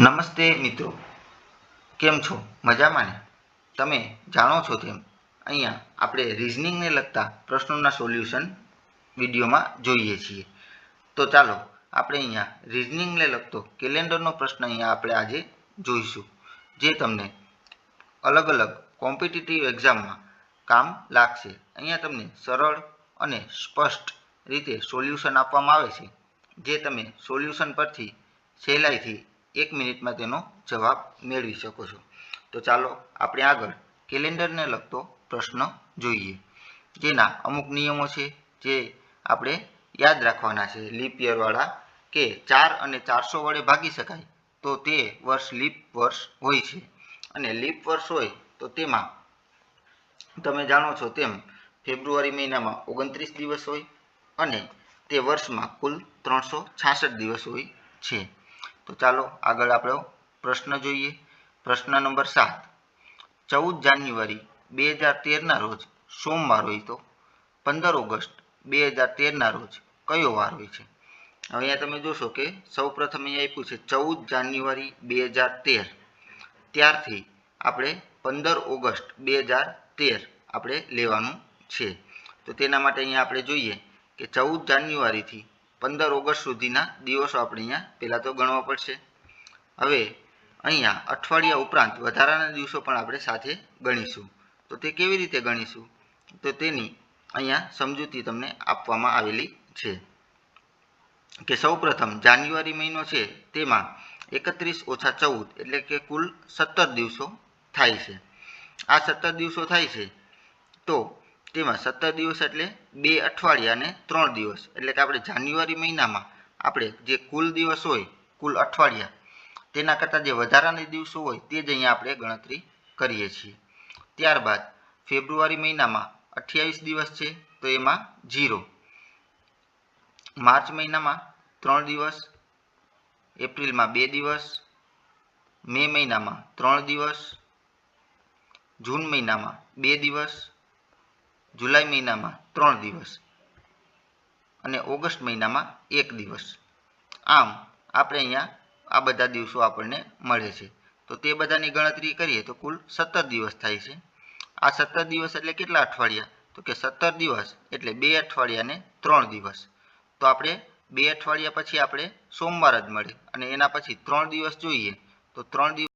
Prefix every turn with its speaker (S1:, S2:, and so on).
S1: નમસ્તે મિત્રો. કેમ છો? મજામાં ને? તમે જાણો છો તેમ અહીંયા આપણે રિઝનિંગને લગતા પ્રશ્નોના સોલ્યુશન વિડીયોમાં જોઈએ છીએ. તો ચાલો આપણે અહીંયા રિઝનિંગને લગતો કેલેન્ડરનો પ્રશ્ન અહીંયા આપણે આજે જોઈશું. જે તમને અલગ અલગ કોમ્પિટિટિવ એક્ઝામમાં કામ લાગશે. અહીંયા તમને સરળ અને સ્પષ્ટ રીતે સોલ્યુશન આપવામાં આવે છે, જે તમે સોલ્યુશન પરથી સહેલાઈથી એક મિનિટમાં તેનો જવાબ મેળવી શકો છો. તો ચાલો આપણે આગળ કેલેન્ડરને લગતો પ્રશ્ન જોઈએ, જેના અમુક નિયમો છે, જે આપણે યાદ રાખવાના છે. લીપ યરવાળા કે ચાર અને ચારસો વડે ભાગી શકાય. તો તે વર્ષ લીપ વર્ષ હોય છે. અને લીપ વર્ષ હોય તો તેમાં તમે જાણો છો તેમ ફેબ્રુઆરી મહિનામાં ઓગણત્રીસ દિવસ હોય અને તે વર્ષમાં કુલ ત્રણસો છાસઠ દિવસ હોય છે. તો ચાલો આગળ આપણો પ્રશ્ન જોઈએ. પ્રશ્ન નંબર સાત. ચૌદ જાન્યુઆરી બે હજાર તેરના રોજ સોમવાર હોય તો પંદર ઓગસ્ટ બે હજાર તેરના રોજ કયો વાર હોય છે? અહીંયા તમે જોશો કે સૌ પ્રથમ અહીંયા આપ્યું છે ચૌદ જાન્યુઆરી બે હજાર તેર. ત્યારથી આપણે પંદર ઓગસ્ટ બે હજાર તેર આપણે લેવાનું છે. તો તેના માટે અહીંયા આપણે જોઈએ કે ચૌદ જાન્યુઆરીથી પંદર ઓગસ્ટ સુધીના દિવસો આપણે અહીંયા પહેલાં તો ગણવા પડશે. હવે અહીંયા અઠવાડિયા ઉપરાંત વધારાના દિવસો પણ આપણે સાથે ગણીશું. તો તે કેવી રીતે ગણીશું? તો તેની અહીંયા સમજૂતી તમને આપવામાં આવેલી છે. કે સૌપ્રથમ જાન્યુઆરી મહિનો છે તેમાં એકત્રીસ ઓછા ચૌદ એટલે કે કુલ સત્તર દિવસો થાય છે. આ સત્તર દિવસો થાય છે તો તેમાં સત્તર દિવસ એટલે બે અઠવાડિયા અને ત્રણ દિવસ એટલે કે આપણે જાન્યુઆરી મહિનામાં આપણે જે કુલ દિવસ હોય, કુલ અઠવાડિયા, તેના કરતાં જે વધારાના દિવસો હોય તે જ અહીંયા આપણે ગણતરી કરીએ છીએ. ત્યારબાદ ફેબ્રુઆરી મહિનામાં અઠ્યાવીસ દિવસ છે તો એમાં જીરો માર્ચ મહિનામાં ત્રણ દિવસ, એપ્રિલમાં બે દિવસ, મે મહિનામાં ત્રણ દિવસ, જૂન મહિનામાં બે દિવસ, જુલાઈ મહિનામાં ત્રણ દિવસ અને ઓગસ્ટ મહિનામાં એક દિવસ. આમ આપણે અહીંયા આ બધા દિવસો આપણને મળે છે. તો તે બધાની ગણતરી કરીએ તો કુલ સત્તર દિવસ થાય છે. આ સત્તર દિવસ એટલે કેટલા અઠવાડિયા? તો કે સત્તર દિવસ એટલે બે અઠવાડિયા ને ત્રણ દિવસ. તો આપણે બે અઠવાડિયા પછી આપણે સોમવાર જ મળે અને એના પછી ત્રણ દિવસ જોઈએ. તો ત્રણ દિવસ